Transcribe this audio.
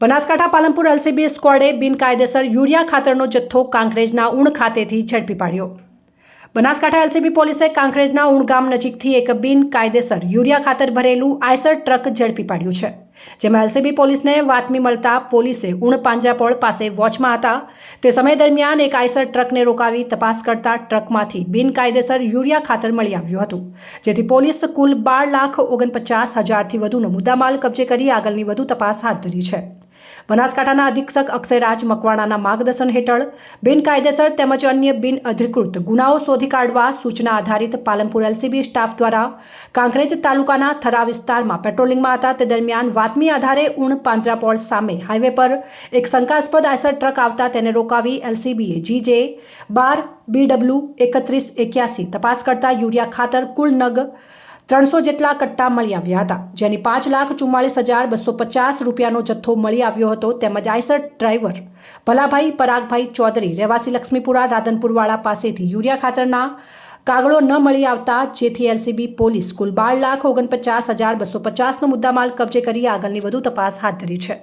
Banaskantha Palanpur LCB સ્કવોડે બિનકાયદેસર urea ખાતરનો જથ્થો કાંકરેજના ઉણ ખાતેથી ઝડપી પાડ્યો. બનાસકાંઠા એલસીબી પોલીસે કાંકરેજના ઉણ ગામ નજીકથી એક બિનકાયદેસર યુરિયા ખાતર ભરેલું આયસર ટ્રક ઝડપી પાડ્યું છે, જેમાં એલસીબી પોલીસને વાતમી મળતા પોલીસે ઉણ પાંજરાપોળ પાસે વોચમાં હતા. તે સમય દરમિયાન એક આયસર ટ્રકને રોકાવી તપાસ કરતા ટ્રકમાંથી બિનકાયદેસર યુરિયા ખાતર મળી આવ્યું હતું, જેથી પોલીસ કુલ બાર લાખ ઓગણપચાસ હજારથી વધુનો મુદ્દામાલ કબજે કરી આગળની વધુ તપાસ હાથ ધરી છે. બનાસકાંઠાના અધિક્ષક અક્ષયરાજ મકવાણાના માર્ગદર્શન હેઠળ બિનકાયદેસર તેમજ અન્ય બિન અધિકૃત ગુનાઓ શોધી કાઢવા સૂચના આધારિત પાલનપુર એલસીબી સ્ટાફ દ્વારા કાંકરેજ તાલુકાના થરા વિસ્તારમાં પેટ્રોલિંગમાં હતા. તે દરમિયાન વાતમી આધારે ઉણ પાંજરાપોળ સામે હાઈવે પર એક શંકાસ્પદ આયસર ટ્રક આવતા તેને રોકાવી એલસીબીએ જીજે બાર બીડબ્લ્યુ એકત્રીસ એક્યાસી તપાસ કરતા યુરિયા ખાતર કુલ નગ ત્રણસો જેટલા કટ્ટા મળી આવ્યા હતા, જેની પાંચ લાખ ચુમ્માળીસ હજાર બસો પચાસ રૂપિયાનો જથ્થો મળી આવ્યો હતો તેમજ આઈસર ડ્રાઈવર ભલાભાઈ પરાગભાઈ ચૌધરી રહેવાસી લક્ષ્મીપુરા રાધનપુરવાળા પાસેથી યુરિયા ખાતરના કાગળો ન મળી આવતા, જેથી એલસીબી પોલીસ કુલ બાર લાખ ઓગણપચાસ હજાર બસો પચાસનો મુદ્દામાલ કબજે કરી આગળની વધુ તપાસ હાથ ધરી છે.